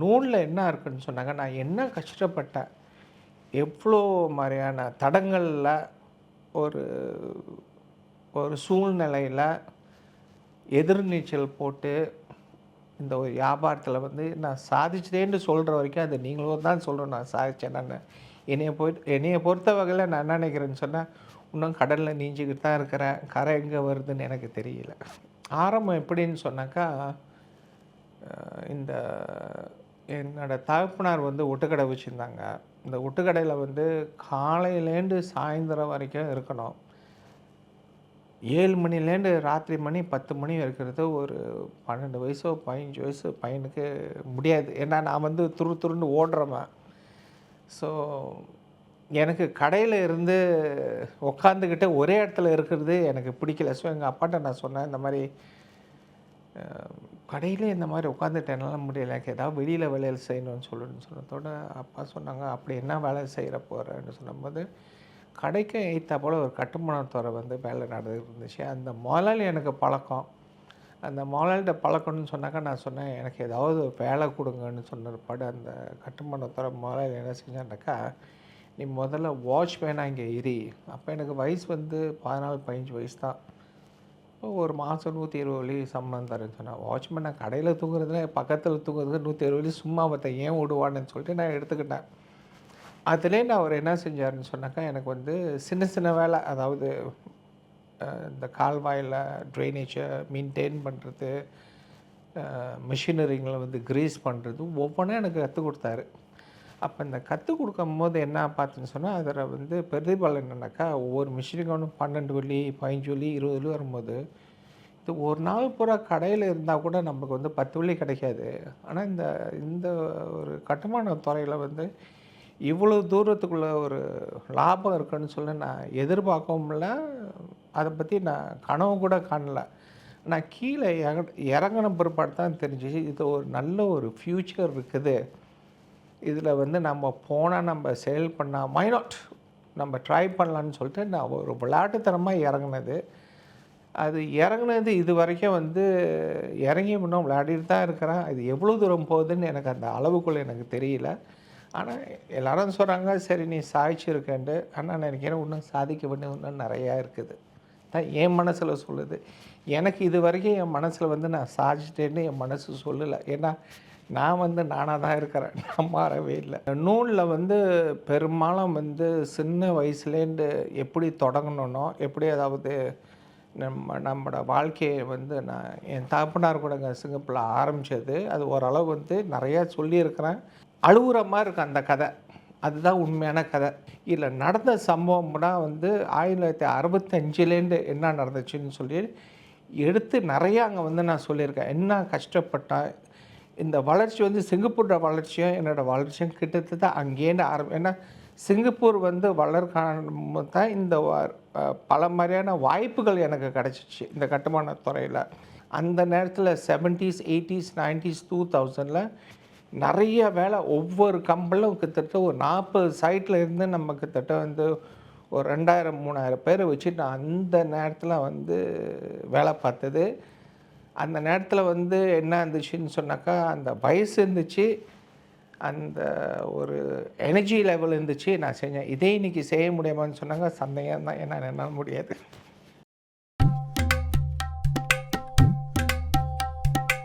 நூலில் என்ன இருக்குன்னு சொன்னாங்க. நான் என்ன கஷ்டப்பட்டேன்? எவ்வளோ மாதிரியான தடங்களில் ஒரு ஒரு சூழ்நிலையில் எதிர்நீச்சல் போட்டு இந்த ஒரு வியாபாரத்தில் வந்து நான் சாதிச்சிட்டேன்னு சொல்கிற வரைக்கும் அது நீங்களும் தான் சொல்லணும் நான் சாதிச்சேன் நான். என்னைய போய் என்னைய பொறுத்த வகையில் நான் என்ன நினைக்கிறேன்னு சொன்னால் இன்னும் கடலில் நீஞ்சிக்கிட்டு தான் இருக்கிறேன். கரை எங்கே வருதுன்னு எனக்கு தெரியல. ஆரம்பம் எப்படின்னு சொன்னாக்கா இந்த என்னோடய தகப்பனார் வந்து ஒட்டுக்கடை வச்சுருந்தாங்க. இந்த ஒட்டுக்கடையில் வந்து காலையிலேருந்து சாயந்தரம் வரைக்கும் இருக்கணும். ஏழு மணிலேருந்து ராத்திரி மணி பத்து மணி இருக்கிறது ஒரு பன்னெண்டு வயசோ பதினஞ்சு வயசு பையனுக்கு முடியாது. ஏன்னா நான் வந்து துரு துருன்னு ஓடுறவன் ஸோ எனக்கு கடையில் இருந்து உக்காந்துக்கிட்டு ஒரே இடத்துல இருக்கிறது எனக்கு பிடிக்கல. ஸோ எங்கள் அப்பாட்ட நான் சொன்னேன் இந்த மாதிரி கடையிலே இந்த மாதிரி உட்காந்துட்டு என்னால் முடியல. எனக்கு ஏதாவது வெளியில் வேலையில் செய்யணும்னு சொல்லணும்னு சொன்னதோட அப்பா சொன்னாங்க அப்படி என்ன வேலை செய்கிற போகிறேன்னு சொன்னபோது கடைக்கு எய்த்தா போல் ஒரு கட்டுமானத்துறை வந்து வேலை நடந்துட்டு இருந்துச்சு அந்த முதலாளி எனக்கு பழக்கம். அந்த முதலாளிகிட்ட பழக்கம்னு சொன்னாக்கா நான் சொன்னேன் எனக்கு ஏதாவது ஒரு வேலை கொடுங்கன்னு சொன்ன பாடு அந்த கட்டுமானத்துறை முதலாளி என்ன செஞ்சான்னாக்கா நீ முதல்ல வாட்ச்மேனாக இங்கே இரு. அப்போ எனக்கு வயசு வந்து பதினாலு பதினஞ்சு வயசு தான். ஒரு மாதம் நூற்றி இருபது வழி சம்பளம் தரேன்னு சொன்னேன் வாட்ச்மேன் நான் கடையில் தூங்குறதுல பக்கத்தில் தூங்குறதுக்கு நூற்றி இருபது வழி சும்மா பார்த்தேன் ஏன் விடுவான்னு சொல்லிட்டு நான் எடுத்துக்கிட்டேன். அதுலேயே நான் அவர் என்ன செஞ்சாருன்னு சொன்னாக்கா எனக்கு வந்து சின்ன சின்ன வேலை அதாவது இந்த கால்வாயில் ட்ரைனேஜை மெயின்டைன் பண்ணுறது மிஷினரிங்களை வந்து க்ரீஸ் பண்ணுறது ஒவ்வொன்றும் எனக்கு கற்றுக் கொடுத்தாரு. அப்போ இந்த கற்றுக் கொடுக்கும் போது என்ன பார்த்துன்னு சொன்னால் அதில் வந்து பிரதிபலன் என்னன்னாக்கா ஒவ்வொரு மிஷினிக்கும் பன்னெண்டு வலி பதினஞ்சு வழி இருபது வழி வரும்போது இது ஒரு நாள் பூரா கடையில் இருந்தால் கூட நமக்கு வந்து பத்து வலி கிடைக்காது. ஆனால் இந்த இந்த ஒரு கட்டுமான துறையில் வந்து இவ்வளோ தூரத்துக்குள்ள ஒரு லாபம் இருக்குன்னு சொல்லி நான் எதிர்பார்க்கவும் இல்லை. அதை பற்றி நான் கனவு கூட காணல. நான் கீழே இறங்க இறங்கின பிற்பாடு தான் தெரிஞ்சிச்சு இது ஒரு நல்ல ஒரு ஃப்யூச்சர் இருக்குது. இதில் வந்து நம்ம போனால் நம்ம சேல் பண்ணால் மைனாட் நம்ம ட்ரை பண்ணலான்னு சொல்லிட்டு நான் ஒரு விளையாட்டுத்தனமாக இறங்குனது. அது இறங்குனது இது வரைக்கும் வந்து இறங்கி இன்னும் விளையாடிட்டு தான் இருக்கிறேன். இது எவ்வளோ தூரம் போகுதுன்னு எனக்கு அந்த அளவுக்குள்ளே எனக்கு தெரியல. ஆனால் எல்லாரும் சொல்கிறாங்க சரி நீ சாதிச்சிருக்கேன்ட்டு ஆனால் நான் நினைக்கிறேன் இன்னும் சாதிக்க வேண்டிய இன்னும் நிறையா இருக்குது. தான் என் மனசில் சொல்லுது. எனக்கு இது வரைக்கும் என் மனசில் வந்து நான் சாதிச்சிட்டேன்னு என் மனசு சொல்லலை. ஏன்னா நான் வந்து நானாக தான் இருக்கிறேன். நான் மாறவே இல்லை. நூலில் வந்து பெரும்பாலும் வந்து சின்ன வயசுலேருந்து எப்படி தொடங்கணுன்னோ எப்படி அதாவது நம்ம நம்மளோட வாழ்க்கையை வந்து நான் என் தகப்பனார் கூடங்க சிங்கப்பில் ஆரம்பித்தது அது ஓரளவு வந்து நிறையா சொல்லியிருக்கிறேன். அழுகுற மாதிரி இருக்கு அந்த கதை. அதுதான் உண்மையான கதை. இல்லை நடந்த சம்பவம்னா வந்து ஆயிரத்தி தொள்ளாயிரத்தி அறுபத்தஞ்சிலேருந்து என்ன நடந்துச்சுன்னு சொல்லி எடுத்து நிறையா அங்கே வந்து நான் சொல்லியிருக்கேன். என்ன கஷ்டப்பட்டேன் இந்த வளர்ச்சி வந்து சிங்கப்பூரோட வளர்ச்சியும் என்னோடய வளர்ச்சியும் கிட்டத்தட்ட அங்கேருந்து ஆரம்பி ஏன்னா சிங்கப்பூர் வந்து வளர்க்க தான் இந்த பல மாதிரியான வாய்ப்புகள் எனக்கு கிடச்சிச்சு இந்த கட்டுமான துறையில். அந்த நேரத்தில் செவன்ட்டீஸ் எயிட்டிஸ் நைன்ட்டீஸ் டூ தௌசண்டில் நிறைய வேலை ஒவ்வொரு கம்பெனிலும் கிட்டத்தட்ட ஒரு நாற்பது சைட்டில் இருந்து நம்ம கிட்டத்தட்ட வந்து ஒரு ரெண்டாயிரம் மூணாயிரம் பேரை வச்சு நான் அந்த நேரத்தில் வந்து வேலை பார்த்தது. அந்த நேரத்தில் வந்து என்ன இருந்துச்சுன்னு சொன்னாக்கா அந்த வயசு இருந்துச்சு அந்த ஒரு எனர்ஜி லெவல் இருந்துச்சு நான் செஞ்சேன். இதே இன்றைக்கி செய்ய முடியுமான்னு சொன்னாங்க சந்தேகம் தான் ஏன்னா என்னால் முடியாது.